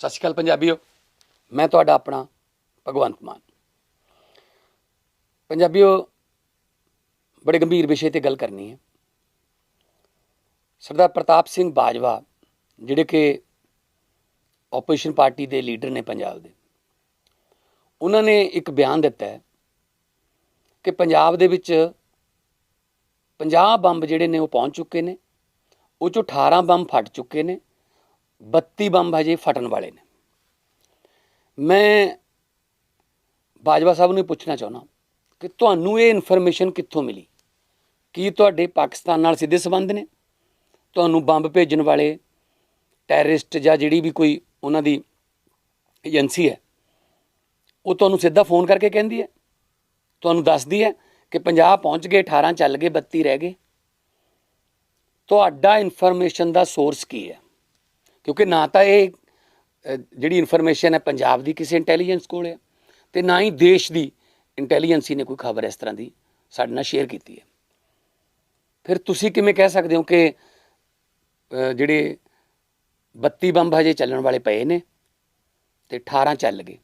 ਸਤਿ ਸ਼੍ਰੀ ਅਕਾਲ ਪੰਜਾਬੀਓ, ਮੈਂ ਤੁਹਾਡਾ ਆਪਣਾ ਭਗਵੰਤ ਮਾਨ। ਪੰਜਾਬੀਓ, ਬੜੇ ਗੰਭੀਰ ਵਿਸ਼ੇ ਤੇ ਗੱਲ ਕਰਨੀ ਹੈ। ਸਰਦਾਰ ਪ੍ਰਤਾਪ ਸਿੰਘ ਬਾਜਵਾ, ਜਿਹੜੇ ਕਿ ਆਪੋਜੀਸ਼ਨ ਪਾਰਟੀ ਦੇ ਲੀਡਰ ਨੇ ਪੰਜਾਬ ਦੇ, ਉਹਨਾਂ ਨੇ ਇੱਕ ਬਿਆਨ ਦਿੱਤਾ ਹੈ ਕਿ ਪੰਜਾਬ ਦੇ ਵਿੱਚ 50 ਬੰਬ ਜਿਹੜੇ ਨੇ ਉਹ ਪਹੁੰਚ ਚੁੱਕੇ ਨੇ, ਉਹ ਚੋਂ 18 ਬੰਬ ਫਟ ਚੁੱਕੇ ਨੇ 32 ਬੰਬ ਹਜੇ ਫਟਣ ਵਾਲੇ ਨੇ। ਮੈਂ ਬਾਜਵਾ ਸਾਹਿਬ ਨੂੰ ਪੁੱਛਣਾ ਚਾਹੁੰਦਾ ਕਿ ਤੁਹਾਨੂੰ ਇਹ ਇਨਫੋਰਮੇਸ਼ਨ ਕਿੱਥੋਂ ਮਿਲੀ? ਕੀ ਤੁਹਾਡੇ ਪਾਕਿਸਤਾਨ ਨਾਲ ਸਿੱਧੇ ਸੰਬੰਧ ਨੇ? ਤੁਹਾਨੂੰ ਬੰਬ ਭੇਜਣ ਵਾਲੇ ਟੈਰਰਿਸਟ ਜਾਂ ਜਿਹੜੀ ਵੀ ਕੋਈ ਉਹਨਾਂ ਦੀ ਏਜੰਸੀ ਹੈ, ਉਹ ਤੁਹਾਨੂੰ ਸਿੱਧਾ ਫੋਨ ਕਰਕੇ ਕਹਿੰਦੀ ਹੈ? ਤੁਹਾਨੂੰ ਦੱਸਦੀ ਹੈ ਕਿ 50 ਪਹੁੰਚ ਗਏ 18 ਚੱਲ ਗਏ 32 ਰਹਿ ਗਏ? ਤੁਹਾਡਾ ਇਨਫੋਰਮੇਸ਼ਨ ਦਾ ਸੋਰਸ ਕੀ ਹੈ? ਕਿਉਂਕਿ ਨਾ ਤਾਂ ਇਹ ਜਿਹੜੀ ਇਨਫੋਰਮੇਸ਼ਨ ਹੈ ਪੰਜਾਬ ਦੀ ਕਿਸੇ ਇੰਟੈਲੀਜੈਂਸ ਕੋਲ ਹੈ ਤੇ ਨਾ ਹੀ ਦੇਸ਼ ਦੀ ਇੰਟੈਲੀਜੈਂਸੀ ਨੇ ਕੋਈ ਖਬਰ ਇਸ ਤਰ੍ਹਾਂ ਦੀ ਸਾਡੇ ਨਾਲ ਸ਼ੇਅਰ ਕੀਤੀ ਹੈ। ਫਿਰ ਤੁਸੀਂ ਕਿਵੇਂ ਕਹਿ ਸਕਦੇ ਹੋ ਕਿ ਜਿਹੜੇ 32 ਬੰਬ ਹਜੇ ਚੱਲਣ ਵਾਲੇ ਪਏ ਨੇ ਤੇ 18 ਚੱਲ ਗਏ।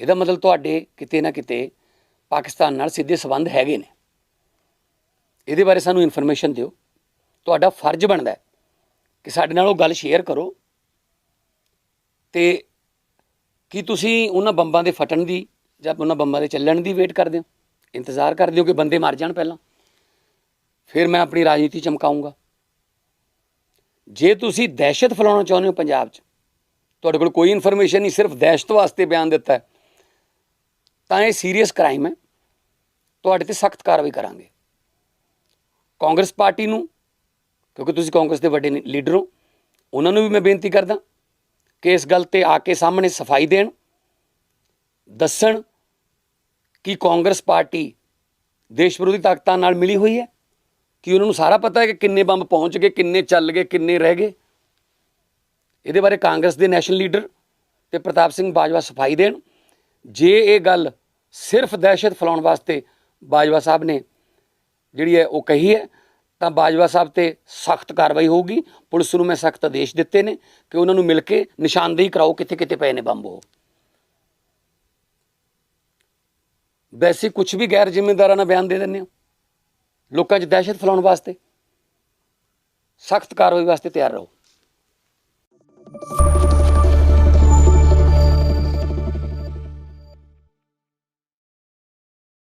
ਇਹਦਾ ਮਤਲਬ ਤੁਹਾਡੇ ਕਿਤੇ ਨਾ ਕਿਤੇ ਪਾਕਿਸਤਾਨ ਨਾਲ ਸਿੱਧੇ ਸਬੰਧ ਹੈਗੇ ਨੇ। ਇਹਦੇ ਬਾਰੇ ਸਾਨੂੰ ਇਨਫੋਰਮੇਸ਼ਨ ਦਿਓ। ਤੁਹਾਡਾ ਫਰਜ਼ ਬਣਦਾ ਹੈ ਕਿ ਸਾਡੇ ਨਾਲ ਉਹ ਗੱਲ ਸ਼ੇਅਰ ਕਰੋ। ਤੇ ਕੀ ਤੁਸੀਂ ਉਹਨਾਂ ਬੰਬਾਂ ਦੇ ਫਟਣ ਦੀ ਜਾਂ ਉਹਨਾਂ ਬੰਬਾਂ ਦੇ ਚੱਲਣ ਦੀ ਵੇਟ ਕਰਦੇ ਹੋ? ਇੰਤਜ਼ਾਰ ਕਰਦੇ ਹੋ ਕਿ ਬੰਦੇ ਮਰ ਜਾਣ ਪਹਿਲਾਂ? ਫਿਰ ਮੈਂ ਆਪਣੀ ਰਾਜਨੀਤੀ ਚਮਕਾਉਂਗਾ। ਜੇ ਤੁਸੀਂ ਦਹਿਸ਼ਤ ਫੈਲਾਉਣਾ ਚਾਹੁੰਦੇ ਹੋ ਪੰਜਾਬ 'ਚ, ਤੁਹਾਡੇ ਕੋਲ ਕੋਈ ਇਨਫੋਰਮੇਸ਼ਨ ਨਹੀਂ, ਸਿਰਫ ਦਹਿਸ਼ਤ ਵਾਸਤੇ ਬਿਆਨ ਦਿੱਤਾ ਤਾਂ ਇਹ ਸੀਰੀਅਸ ਕ੍ਰਾਈਮ ਹੈ। ਤੁਹਾਡੇ ਤੇ ਸਖਤ ਕਾਰਵਾਈ ਕਰਾਂਗੇ। ਕਾਂਗਰਸ ਪਾਰਟੀ ਨੂੰ ਕਿਉਂਕਿ ਤੁਸੀਂ ਕਾਂਗਰਸ ਦੇ ਵੱਡੇ ਲੀਡਰ ਹੋ। ਉਹਨਾਂ ਨੂੰ ਵੀ ਮੈਂ ਬੇਨਤੀ ਕਰਦਾ ਕਿ ਇਸ ਗੱਲ ਤੇ ਆ ਕੇ ਸਾਹਮਣੇ ਸਫ਼ਾਈ ਦੇਣ, ਦੱਸਣ ਕਿ ਕਾਂਗਰਸ ਪਾਰਟੀ ਦੇਸ਼ ਵਿਰੋਧੀ ਤਾਕਤਾਂ ਨਾਲ ਮਿਲੀ ਹੋਈ ਹੈ, ਕਿ ਉਹਨਾਂ ਨੂੰ ਸਾਰਾ ਪਤਾ ਹੈ ਕਿ ਕਿੰਨੇ ਬੰਬ ਪਹੁੰਚ ਗਏ, ਕਿੰਨੇ ਚੱਲ ਗਏ, ਕਿੰਨੇ ਰਹਿ ਗਏ। ਇਹਦੇ ਬਾਰੇ ਕਾਂਗਰਸ ਦੇ ਨੈਸ਼ਨਲ ਲੀਡਰ ਤੇ ਪ੍ਰਤਾਪ ਸਿੰਘ ਬਾਜਵਾ ਸਫ਼ਾਈ ਦੇਣ। ਜੇ ਇਹ ਗੱਲ ਸਿਰਫ ਦਹਿਸ਼ਤ ਫੈਲਾਉਣ ਵਾਸਤੇ ਬਾਜਵਾ ਸਾਹਿਬ ਨੇ ਜਿਹੜੀ ਹੈ ਉਹ ਕਹੀ ਹੈ ਤਾਂ ਬਾਜਵਾ ਸਾਹਿਬ ਤੇ ਸਖਤ ਕਾਰਵਾਈ ਹੋਊਗੀ। ਪੁਲਿਸ ਨੂੰ ਮੈਂ ਸਖਤ ਆਦੇਸ਼ ਦਿੱਤੇ ਨੇ ਕਿ ਉਹਨਾਂ ਨੂੰ ਮਿਲ ਕੇ ਨਿਸ਼ਾਨਦੇਹੀ ਕਰਾਓ ਕਿੱਥੇ ਕਿੱਥੇ ਪਏ ਨੇ ਬੰਬ ਉਹ। ਵੈਸੇ ਕੁਝ ਵੀ ਗੈਰ ਜ਼ਿੰਮੇਦਾਰਾਂ ਨਾਲ ਬਿਆਨ ਦੇ ਦਿੰਦੇ ਹੋ। ਲੋਕਾਂ 'ਚ ਦਹਿਸ਼ਤ ਫੈਲਾਉਣ ਵਾਸਤੇ। ਸਖਤ ਕਾਰਵਾਈ ਵਾਸਤੇ ਤਿਆਰ ਰਹੋ।